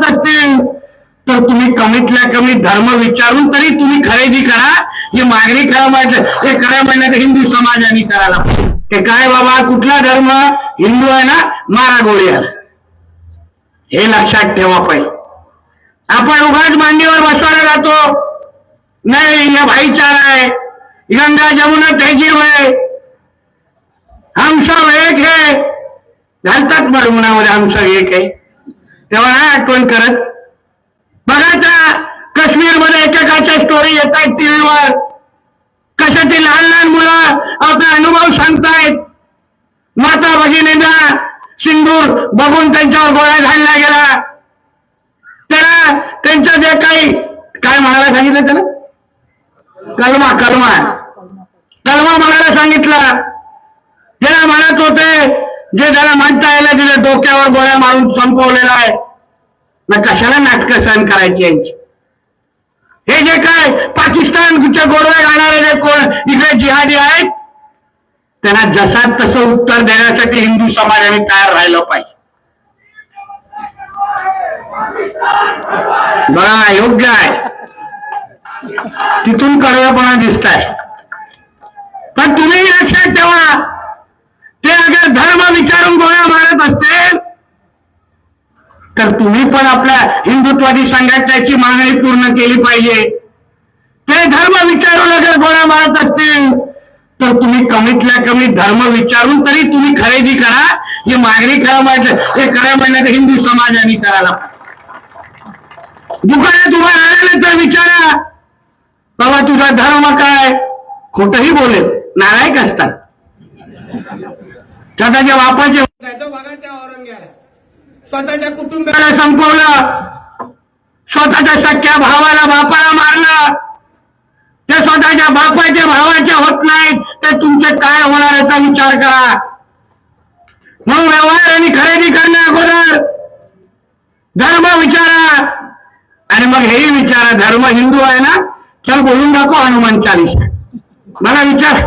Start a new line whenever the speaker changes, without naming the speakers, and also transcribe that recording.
करत असतील तर तुम्ही कमीतल्या कमी धर्म विचारून तरी तुम्ही खरेदी करा. जे मागणी खरं म्हटलं हे खरं महिन्यात हिंदू समाजाने करायला ते काय बाबा कुठला धर्म? हिंदू आहे ना मारा गोळीयाला हे लक्षात ठेवा पाहिजे आपण उगाच मांडीवर बसवायला जातो. नाही या भाईचारा आहे. गंगा जमुना तहजीब है हम सब एक है. घालतात मरमुणामध्ये हम सब एक आहे तेव्हा नाही आठवण करत? बघा त्या काश्मीरमध्ये एकेकाच्या स्टोरी येत आहेत टीव्हीवर कशा ती लहान लहान मुलं आपला अनुभव सांगतायत. माता भगिनींना सिंदूर बघून त्यांच्यावर गोळ्या घालला गेला. त्याला त्यांचं जे काही काय म्हणायला सांगितलं त्याला? कलमा कलमा. कलमा म्हणायला सांगितलं. जे त्याला म्हणता यायला तिथे डोक्यावर गोळ्या मारून संपवलेला आहे. मग कशाला नाटकं सहन करायची यांची? हे जे काय पाकिस्तानच्या गोडवे गाणारे जे कोण इकडे जिहादी आहेत त्यांना जसा तसं उत्तर देण्यासाठी हिंदू समाजाने तयार राहिलं पाहिजे. बघा योग्य आहे. तिथून कडवेपणा दिसत आहे पण तुम्ही लक्षात ठेवा धर्म विचारून गोळ्या मारत असतील तर तुम्ही पण आपल्या हिंदुत्वादी संघटनेची मागणी पूर्ण केली पाहिजे. ते धर्म विचारून अगर गोळ्या मारत असतील तर तुम्ही कमीतल्या कमी धर्म विचारून तरी तुम्ही खरेदी करा. ही मागणी खरं माहिती हे खऱ्या महिन्यात हिंदू समाजाने करायला. दुकानात उभा तर विचारा बाबा तुझा धर्म काय? खोटही बोलेल. नालायक असतात. स्वतःच्या बापाचे
तो बघा त्या औरंग्याला. स्वतःच्या कुटुंबाला
संपवलं. स्वतःच्या सख्या भावाला बापाला मारलं. ते स्वतःच्या बापाच्या भावाचे होत नाहीत. तर तुमचे काय होणार याचा विचार करा. मग व्यवहार आणि खरेदी करण्या अगोदर धर्म विचारा. आणि मग हेही विचारा धर्म हिंदू आहे ना? चल बोलून दाखव हनुमान चालीसा. मला विचार.